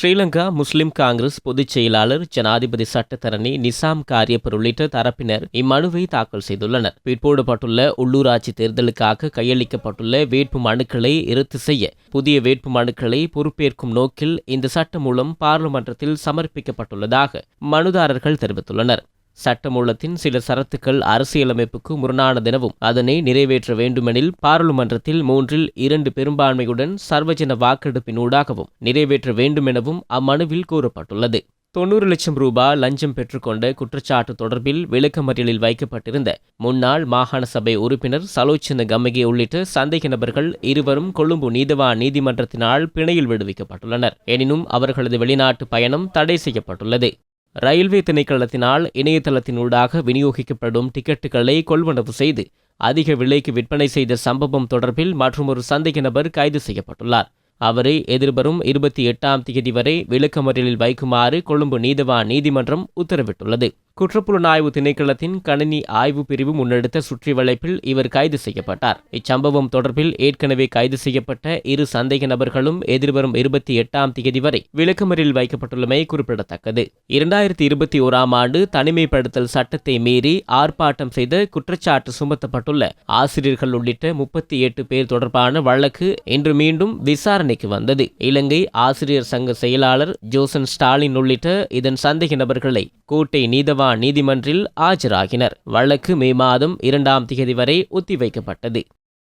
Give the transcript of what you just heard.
ஸ்ரீலங்கா முஸ்லிம் காங்கிரஸ் பொதுச் செயலாளர் ஜனாதிபதி சட்டத்தரணி நிசாம் காரியப்பர் உள்ளிட்ட தரப்பினர் இம்மனுவை தாக்கல் செய்துள்ளனர். பிற்போடப்பட்டுள்ள உள்ளூராட்சி தேர்தலுக்காக கையளிக்கப்பட்டுள்ள வேட்பு மனுக்களை இறுதி செய்ய புதிய வேட்பு மனுக்களை பொறுப்பேற்கும் நோக்கில் இந்த சட்ட மூலம் பாராளுமன்றத்தில் சமர்ப்பிக்கப்பட்டுள்ளதாக மனுதாரர்கள் தெரிவித்துள்ளனர். சட்டமூலத்தின் சில சரத்துக்கள் அரசியலமைப்புக்கு முரணானதெனவும் அதனை நிறைவேற்ற வேண்டுமெனில் பாராளுமன்றத்தில் மூன்றில் இரண்டு பெரும்பான்மையுடன் சர்வஜன வாக்கெடுப்பினூடாகவும் நிறைவேற்ற வேண்டுமெனவும் அம்மனுவில் கூறப்பட்டுள்ளது. தொன்னூறு லட்சம் ரூபாய் லஞ்சம் பெற்றுக்கொண்ட குற்றச்சாட்டு தொடர்பில் விளக்கமறியலில் வைக்கப்பட்டிருந்த முன்னாள் மாகாண சபை உறுப்பினர் சலோச்சன கம்மகே உள்ளிட்ட சந்தேக நபர்கள் இருவரும் கொழும்பு நீதவான் நீதிமன்றத்தினால் பிணையில் விடுவிக்கப்பட்டுள்ளனர். எனினும் அவர்களது வெளிநாட்டு பயணம் தடை செய்யப்பட்டுள்ளது. ரயில்வே திணைக்களத்தினால் இணையதளத்தினூடாக விநியோகிக்கப்படும் டிக்கெட்டுகளை கொள்வனவு செய்து அதிக விலைக்கு விற்பனை செய்த சம்பவம் தொடர்பில் மற்றொரு சந்தேக நபர் கைது செய்யப்பட்டுள்ளார். அவரை எதிர்வரும் இருபத்தி எட்டாம் தேதி வரை விளக்கமறியலில் வைக்குமாறு கொழும்பு நீதவான் நீதிமன்றம் உத்தரவிட்டுள்ளது. குற்றப்புலனாய்வு திணைக்களத்தின் கணினி ஆய்வு பிரிவு முன்னெடுத்த சுற்றி வளைப்பில் இவர் கைது செய்யப்பட்டார். இச்சம்பவம் தொடர்பில் ஏற்கனவே கைது செய்யப்பட்ட இரு சந்தேக நபர்களும் எதிர்வரும் இருபத்தி எட்டாம் தேதி வரை விளக்கமறியலில் வைக்கப்பட்டுள்ளமை குறிப்பிடத்தக்கது. இரண்டாயிரத்தி இருபத்தி ஓராம் ஆண்டு தனிமைப்படுத்தல் சட்டத்தை மீறி ஆர்ப்பாட்டம் செய்த குற்றச்சாட்டு சுமத்தப்பட்டுள்ள ஆசிரியர்கள் உள்ளிட்ட முப்பத்தி எட்டு பேர் தொடர்பான வழக்கு இன்று மீண்டும் விசாரணைக்கு வந்தது. இலங்கை ஆசிரியர் சங்க செயலாளர் ஜோசன் ஸ்டாலின் உள்ளிட்ட இதன் சந்தேக நபர்களை கோட்டை நீதவான் நீதிமன்றில் ஆஜராகினர். வழக்கு மே மாதம் இரண்டாம் தேதி வரை ஒத்திவைக்கப்பட்டது.